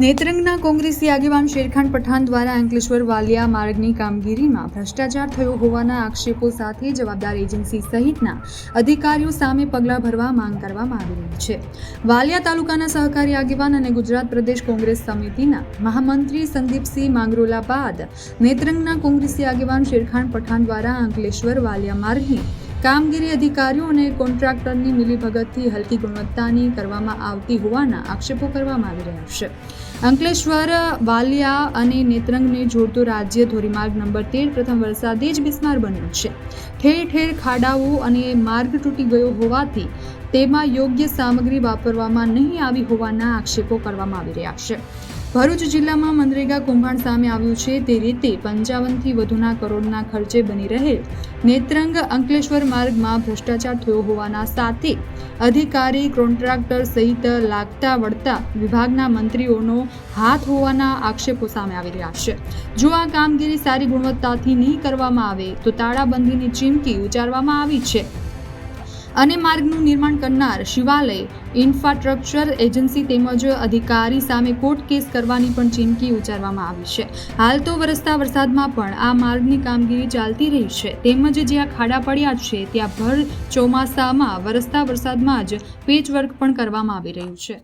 નેત્રંગના કોંગ્રેસી આગેવાન શેરખાન પઠાણ દ્વારા અંકલેશ્વર વાલિયા માર્ગની કામગીરીમાં ભ્રષ્ટાચાર થયો હોવાના આક્ષેપો સાથે જવાબદાર એજન્સી સહિતના અધિકારીઓ સામે પગલાં ભરવા માંગ કરવામાં આવી રહી છે. વાલિયા તાલુકાના સહકારી આગેવાન અને ગુજરાત પ્રદેશ કોંગ્રેસ સમિતિના મહામંત્રી સંદીપસિંહ માંગરોલા બાદ નેત્રંગના કોંગ્રેસી આગેવાન શેરખાન પઠાણ દ્વારા અંકલેશ્વર વાલિયા માર્ગની કામગીરી અધિકારીઓ અને કોન્ટ્રાક્ટરની મિલીભગતથી હલકી ગુણવત્તાની કરવામાં આવતી હોવાના આક્ષેપો કરવામાં આવી રહ્યા છે. અંકલેશ્વર, વાલિયા અને નેત્રંગને જોડતો રાજ્ય ધોરીમાર્ગ નંબર તેર પ્રથમ વરસાદે જ બિસ્માર બન્યો છે. ઠેર ઠેર ખાડાઓ અને માર્ગ તૂટી ગયો હોવાથી તેમાં યોગ્ય સામગ્રી વાપરવામાં નહીં આવી હોવાના આક્ષેપો કરવામાં આવી રહ્યા છે. ભરૂચ જિલ્લામાં મનરેગા કૌભાંડ સામે આવ્યું છે. તે રીતે પંચાવનથી વધુના કરોડના ખર્ચે બની રહેલ નેત્રંગ અંકલેશ્વર માર્ગમાં ભ્રષ્ટાચાર થયો હોવાના સાથે અધિકારી, કોન્ટ્રાક્ટર સહિત લાગતા વળતા વિભાગના મંત્રીઓનો હાથ હોવાના આક્ષેપો સામે આવી રહ્યા છે. જો આ કામગીરી સારી ગુણવત્તાથી નહીં કરવામાં આવે તો તાળાબંધીની ચીમકી ઉચ્ચારવામાં આવી છે. અને માર્ગનું નિર્માણ કરનાર શિવાલય, ઇન્ફ્રાસ્ટ્રક્ચર એજન્સી તેમજ અધિકારી સામે કોર્ટ કેસ કરવાની પણ ચીમકી ઉચ્ચારવામાં આવી છે. હાલ તો વરસતા વરસાદમાં પણ આ માર્ગની કામગીરી ચાલતી રહી છે. તેમજ જ્યાં ખાડા પડ્યા છે, ત્યાં ભર ચોમાસામાં વરસતા વરસાદમાં જ પેચવર્ક પણ કરવામાં આવી રહ્યું છે.